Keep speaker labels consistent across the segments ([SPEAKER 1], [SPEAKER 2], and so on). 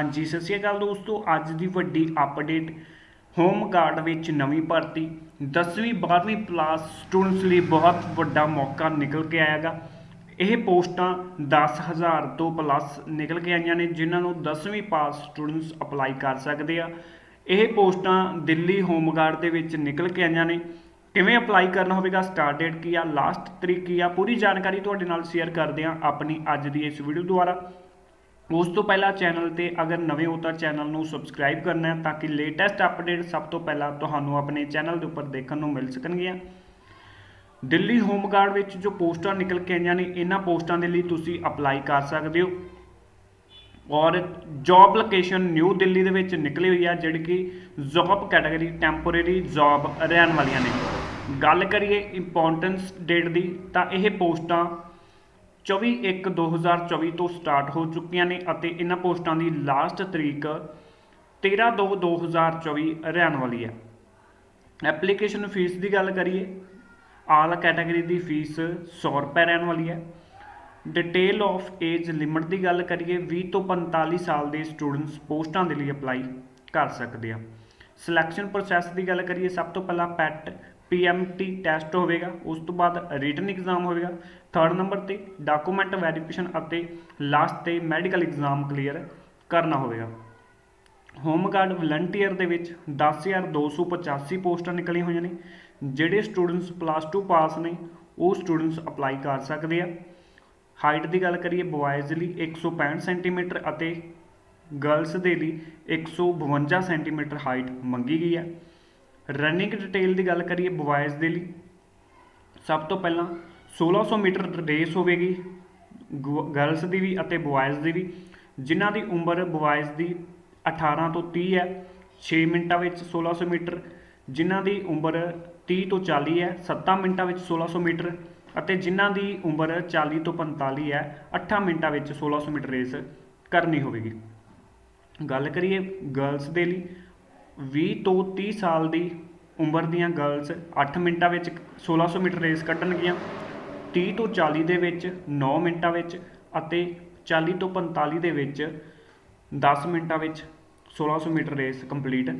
[SPEAKER 1] ਹਾਂਜੀ, ਸਤਿ ਸ਼੍ਰੀ ਅਕਾਲ ਦੋਸਤੋ। ਅੱਜ ਦੀ ਵੱਡੀ ਅਪਡੇਟ ਹੋਮ ਗਾਰਡ ਵਿੱਚ ਨਵੀਂ ਭਰਤੀ। 10ਵੀਂ 12ਵੀਂ ਪਲਾਸ ਸਟੂਡੈਂਟਸ ਲਈ ਬਹੁਤ ਵੱਡਾ ਮੌਕਾ ਨਿਕਲ ਕੇ ਆਏਗਾ ਇਹ ਪੋਸਟਾਂ 10000 ਤੋਂ ਪਲੱਸ ਨਿਕਲ ਕੇ ਆਈਆਂ ਨੇ, ਜਿਨ੍ਹਾਂ ਨੂੰ 10ਵੀਂ ਪਾਸ ਸਟੂਡੈਂਟਸ ਅਪਲਾਈ ਕਰ ਸਕਦੇ ਆ। ਇਹ ਪੋਸਟਾਂ ਦਿੱਲੀ ਹੋਮ ਗਾਰਡ ਦੇ ਵਿੱਚ ਨਿਕਲ ਕੇ ਆਈਆਂ ਨੇ। ਕਿਵੇਂ ਅਪਲਾਈ ਕਰਨਾ ਹੋਵੇਗਾ ਸਟਾਰਟ ਡੇਟ ਕੀ ਆ ਲਾਸਟ ਤਰੀਕ ਕੀ ਆ, ਪੂਰੀ ਜਾਣਕਾਰੀ ਤੁਹਾਡੇ ਨਾਲ ਸ਼ੇਅਰ ਕਰਦੇ ਆ ਆਪਣੀ ਅੱਜ ਦੀ ਇਸ ਵੀਡੀਓ ਦੁਆਰਾ। ਉਸ ਤੋਂ ਪਹਿਲਾਂ ਚੈਨਲ ਤੇ ਅਗਰ ਨਵੇਂ ਹੋ ਤਾਂ ਚੈਨਲ ਨੂੰ ਸਬਸਕ੍ਰਾਈਬ ਕਰਨਾ ਹੈ ਤਾਂ ਕਿ ਲੇਟੈਸਟ ਅਪਡੇਟ ਸਭ ਤੋਂ ਪਹਿਲਾਂ ਤੁਹਾਨੂੰ ਆਪਣੇ ਚੈਨਲ ਦੇ ਉੱਪਰ ਦੇਖਣ ਨੂੰ ਮਿਲ ਸਕਣਗੀਆਂ। ਦਿੱਲੀ ਹੋਮ ਗਾਰਡ ਵਿੱਚ ਜੋ ਪੋਸਟਾਂ ਨਿਕਲ ਕੇ ਆਈਆਂ ਨੇ, ਇਹਨਾਂ ਪੋਸਟਾਂ ਦੇ ਲਈ ਤੁਸੀਂ ਅਪਲਾਈ ਕਰ ਸਕਦੇ ਹੋ। ਔਰ ਜੌਬ ਲੋਕੇਸ਼ਨ ਨਿਊ ਦਿੱਲੀ ਦੇ ਵਿੱਚ ਨਿਕਲੀ ਹੋਈ ਆ, ਜਿਹੜੀ ਕਿ ਜੌਬ ਕੈਟਾਗਰੀ ਟੈਂਪੋਰੇਰੀ ਜੌਬ ਰਹਿਣ ਵਾਲੀਆਂ ਨੇ। ਗੱਲ ਕਰੀਏ ਇੰਪੋਰਟੈਂਸ ਡੇਟ ਦੀ, ਤਾਂ ਇਹ ਪੋਸਟਾਂ 24/1/2024 ਤੋਂ ਸਟਾਰਟ ਹੋ ਚੁੱਕੀਆਂ ਨੇ ਅਤੇ ਇਹਨਾਂ ਪੋਸਟਾਂ ਦੀ ਲਾਸਟ ਤਰੀਕ 13/2/2024 ਰਹਿਣ ਵਾਲੀ ਹੈ। ਐਪਲੀਕੇਸ਼ਨ ਫੀਸ ਦੀ ਗੱਲ ਕਰੀਏ, ਆਲ ਕੈਟਾਗਰੀ ਦੀ ਫੀਸ 100 ਰੁਪਏ ਰਹਿਣ ਵਾਲੀ ਹੈ। ਡਿਟੇਲ ਆਫ ਏਜ ਲਿਮਿਟ ਦੀ ਗੱਲ ਕਰੀਏ 20 ਤੋਂ 45 ਸਾਲ ਦੇ ਸਟੂਡੈਂਟਸ ਪੋਸਟਾਂ ਦੇ ਲਈ ਅਪਲਾਈ ਕਰ ਸਕਦੇ ਆ। ਸਿਲੈਕਸ਼ਨ ਪ੍ਰੋਸੈਸ ਦੀ ਗੱਲ ਕਰੀਏ, ਸਭ ਤੋਂ ਪਹਿਲਾਂ ਪੈਟ ਪੀਐਮਟੀ ਟੈਸਟ ਹੋਵੇਗਾ, ਉਸ ਤੋਂ ਬਾਅਦ ਰਿਟਨ ਐਗਜ਼ਾਮ ਹੋਵੇਗਾ ਥਰਡ ਨੰਬਰ ਤੇ ਡਾਕੂਮੈਂਟ ਵੈਰੀਫਿਕੇਸ਼ਨ ਅਤੇ ਲਾਸਟ ਤੇ ਮੈਡੀਕਲ ਐਗਜ਼ਾਮ ਕਲੀਅਰ ਕਰਨਾ ਹੋਵੇਗਾ। ਹੋਮਗਾਰਡ ਵਲੰਟੀਅਰ ਦੇ ਵਿੱਚ 10285 ਪੋਸਟਾਂ ਨਿਕਲੀਆਂ ਹੋਈਆਂ ਨੇ, ਜਿਹੜੇ ਸਟੂਡੈਂਟਸ ਪਲੱਸ 2 ਪਾਸ ਨੇ, ਉਹ ਸਟੂਡੈਂਟਸ ਅਪਲਾਈ ਕਰ ਸਕਦੇ ਆ। ਹਾਈਟ ਦੀ ਗੱਲ ਕਰੀਏ ਬॉयਜ਼ ਲਈ 165 ਸੈਂਟੀਮੀਟਰ ਅਤੇ ਗਰਲਸ ਦੇ ਲਈ 152 ਸੈਂਟੀਮੀਟਰ ਹਾਈਟ ਮੰਗੀ ਗਈ ਹੈ। ਰਨਿੰਗ ਡਿਟੇਲ ਦੀ ਗੱਲ ਕਰੀਏ ਬੁਆਇਜ਼ ਦੇ ਲਈ, ਸਭ ਤੋਂ ਪਹਿਲਾਂ 1600 ਮੀਟਰ ਰੇਸ ਹੋਵੇਗੀ ਗਰਲਸ ਦੀ ਵੀ ਅਤੇ ਬੁਆਇਜ਼ ਦੀ ਵੀ, ਜਿਨ੍ਹਾਂ ਦੀ ਉਮਰ ਬੁਆਇਜ਼ ਦੀ 18 ਤੋਂ 30 ਹੈ 6 ਮਿੰਟਾਂ ਵਿੱਚ 1600 ਮੀਟਰ, ਜਿਨ੍ਹਾਂ ਦੀ ਉਮਰ 30 ਤੋਂ 40 ਹੈ 7 ਮਿੰਟਾਂ ਵਿੱਚ 1600 ਮੀਟਰ ਅਤੇ ਜਿਨ੍ਹਾਂ ਦੀ ਉਮਰ 40 ਤੋਂ 45 ਹੈ 8 ਮਿੰਟਾਂ ਵਿੱਚ 1600 ਮੀਟਰ ਰੇਸ ਕਰਨੀ ਹੋਵੇਗੀ। ਗੱਲ ਕਰੀਏ ਗਰਲਸ ਦੇ ਲਈ ਵੀਹ ਤੋਂ ਤੀਹ ਸਾਲ ਦੀ ਉਮਰ ਦੀਆਂ ਗਰਲਸ ਅੱਠ ਮਿੰਟਾਂ ਵਿੱਚ 1600 ਮੀਟਰ ਰੇਸ ਕੱਢਣਗੀਆਂ, ਤੀਹ ਤੋਂ 40 ਦੇ ਵਿੱਚ ਨੌ ਮਿੰਟਾਂ ਵਿੱਚ ਅਤੇ 40 ਤੋਂ 45 ਦੇ ਵਿੱਚ ਦਸ ਮਿੰਟਾਂ ਵਿੱਚ 1600 ਮੀਟਰ ਰੇਸ ਕੰਪਲੀਟ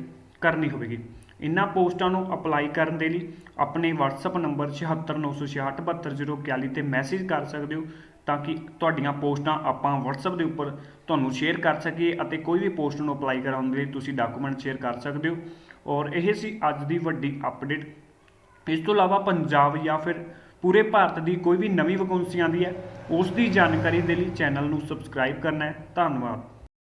[SPEAKER 1] ਕਰਨੀ ਹੋਵੇਗੀ। ਇਹਨਾਂ ਪੋਸਟਾਂ ਨੂੰ ਅਪਲਾਈ ਕਰਨ ਦੇ ਲਈ ਆਪਣੇ WhatsApp ਨੰਬਰ 7696672041 ਤੇ ਮੈਸੇਜ ਕਰ ਸਕਦੇ ਹੋ ਤਾਂ ਕਿ ਤੁਹਾਡੀਆਂ ਪੋਸਟਾਂ ਆਪਾਂ WhatsApp ਦੇ ਉੱਪਰ ਤੁਹਾਨੂੰ ਸ਼ੇਅਰ ਕਰ ਸਕੀਏ ਅਤੇ ਕੋਈ ਵੀ ਪੋਸਟ ਨੂੰ ਅਪਲਾਈ ਕਰਾਉਣ ਦੇ ਲਈ ਤੁਸੀਂ ਡਾਕੂਮੈਂਟ ਸ਼ੇਅਰ ਕਰ ਸਕਦੇ ਹੋ। ਔਰ ਇਹ ਸੀ ਅੱਜ ਦੀ ਵੱਡੀ ਅਪਡੇਟ। ਇਸ ਤੋਂ ਇਲਾਵਾ ਪੰਜਾਬ ਜਾਂ ਫਿਰ ਪੂਰੇ ਭਾਰਤ ਦੀ ਕੋਈ ਵੀ ਨਵੀਂ ਵੈਕੈਂਸੀ ਆਉਂਦੀ ਹੈ, ਉਸ ਦੀ ਜਾਣਕਾਰੀ ਦੇ ਲਈ ਚੈਨਲ ਨੂੰ ਸਬਸਕ੍ਰਾਈਬ ਕਰਨਾ ਹੈ। ਧੰਨਵਾਦ।